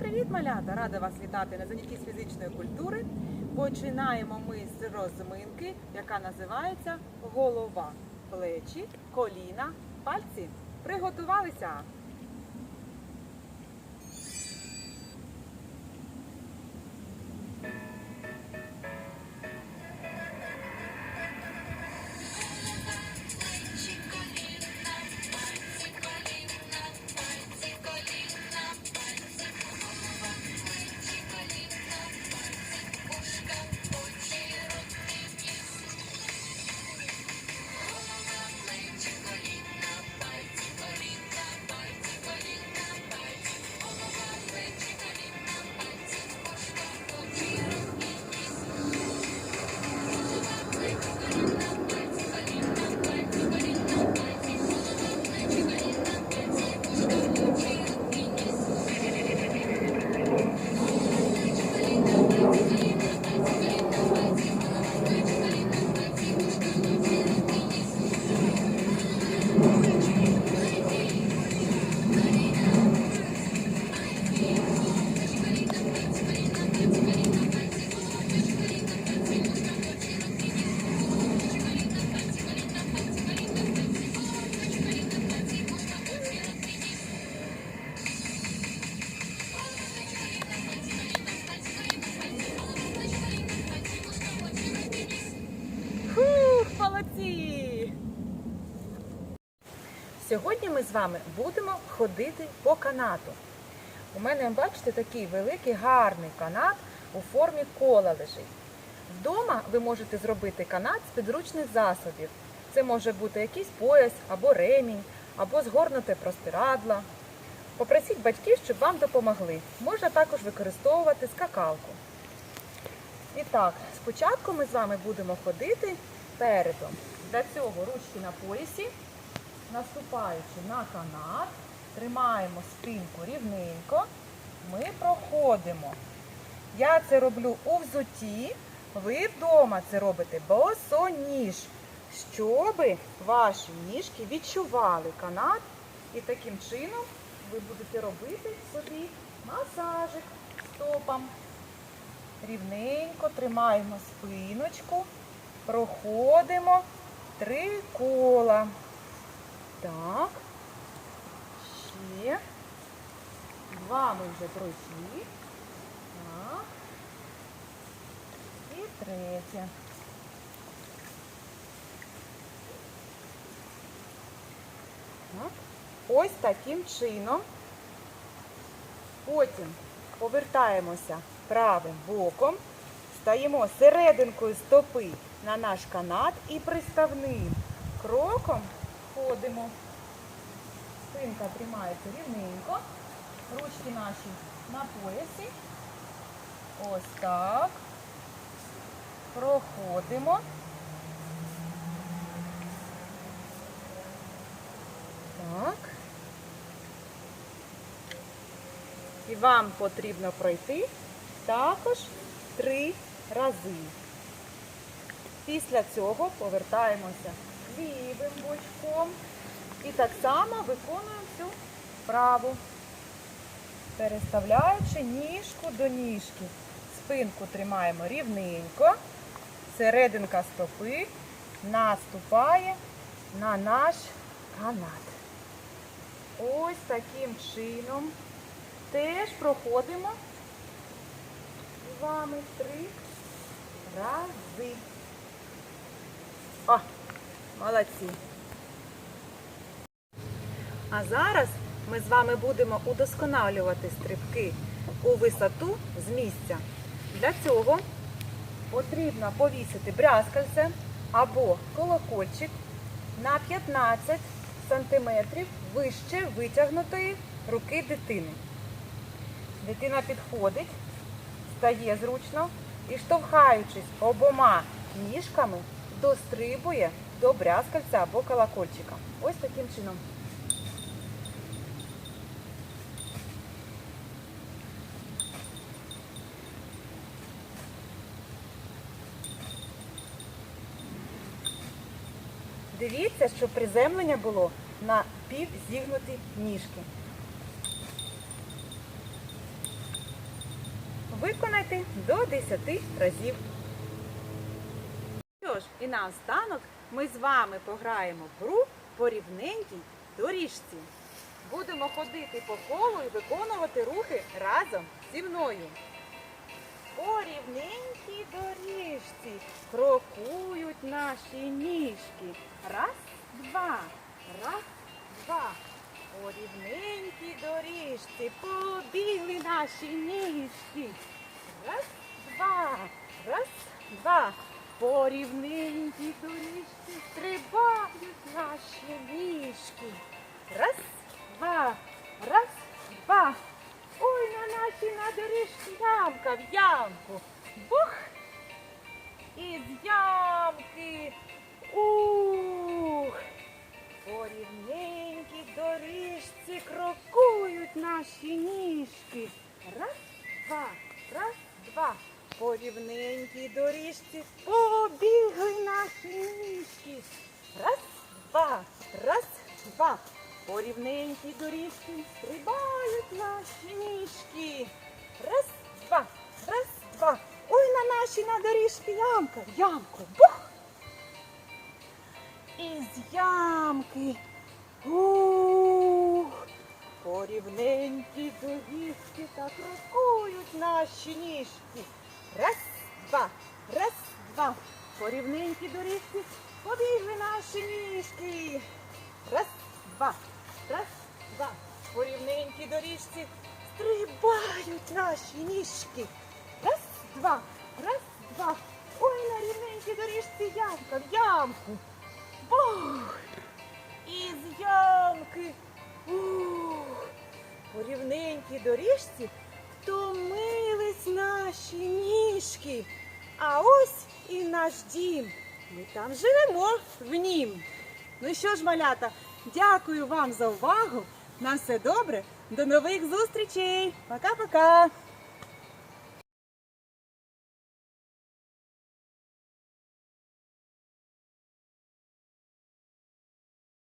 Привіт, малята! Рада вас вітати на занятті з фізичної культури. Починаємо ми з розминки, яка називається голова, плечі, коліна, пальці. Приготувалися! Молодці! Сьогодні ми з вами будемо ходити по канату. У мене, бачите, такий великий гарний канат у формі кола лежить. Вдома ви можете зробити канат з підручних засобів. Це може бути якийсь пояс або ремінь, або згорнуте простирадло. Попросіть батьків, щоб вам допомогли. Можна також використовувати скакалку. І так, спочатку ми з вами будемо ходити передом. Для цього ручки на поясі, наступаючи на канат, тримаємо спинку рівненько, ми проходимо. Я це роблю у взутті, ви вдома це робите босоніж, щоб ваші ніжки відчували канат і таким чином ви будете робити собі масажик стопам. Рівненько тримаємо спиночку, проходимо три кола. Так. Ще. Два ми вже пройшли. Так. І третє. Так. Ось таким чином. Потім повертаємося правим боком, стаємо серединкою стопи на наш канат і приставним кроком ходимо. Спинка тримається рівненько, ручки наші на поясі. Ось так. Проходимо. Так. І вам потрібно пройти також три рази. Після цього повертаємося лівим бочком і так само виконуємо цю вправу, переставляючи ніжку до ніжки. Спинку тримаємо рівненько, серединка стопи наступає на наш канат. Ось таким чином теж проходимо з вами три рази. О, молодці. А зараз ми з вами будемо удосконалювати стрибки у висоту з місця. Для цього потрібно повісити брязкальце або колокольчик на 15 сантиметрів вище витягнутої руки дитини. Дитина підходить, стає зручно і, штовхаючись обома ніжками, дострибує до брязкальця або колокольчика. Ось таким чином. Дивіться, щоб приземлення було на півзігнуті ніжки. виконайте до 10 разів. Що ж, і наостанок ми з вами пограємо в гру по рівненькій доріжці. Будемо ходити по колу і виконувати рухи разом зі мною. По рівненькій доріжці крокують наші ніжки. Раз, два, раз, два. По рівненькій доріжці побігли наші ніжки. Раз, два, раз, два. По рівненькій доріжці стрибають наші ніжки. Раз, два, раз, два. Ой, на нашій на доріжці ямка в ямку. Бух! Із ямки. Ух! По рівненькій доріжці крокують наші ніжки. Раз, два, раз, два. По рівненькій доріжці побігли наші ніжки. Раз, два, раз, два. По рівненькій доріжці стрибають наші ніжки. Раз, два, раз, два. Ой, на нашій на доріжці ямка, ямку. Бух! Із ямки. Ух! По рівненькій доріжці так крокують наші ніжки. Раз, два, раз, два. По рівненькій доріжці побігли наші ніжки. Раз, два, раз, два. По рівненькій доріжці стрибають наші ніжки. Раз, два, раз, два. Ой, на рівненькій доріжці ямка в ямку. Бух! Із ямки. Ух! По рівненькій доріжці втомились наші ніжки. А ось і наш дім. Ми там живемо в нім. Ну що ж, малята, дякую вам за увагу. На все добре. До нових зустрічей. Пока-пока.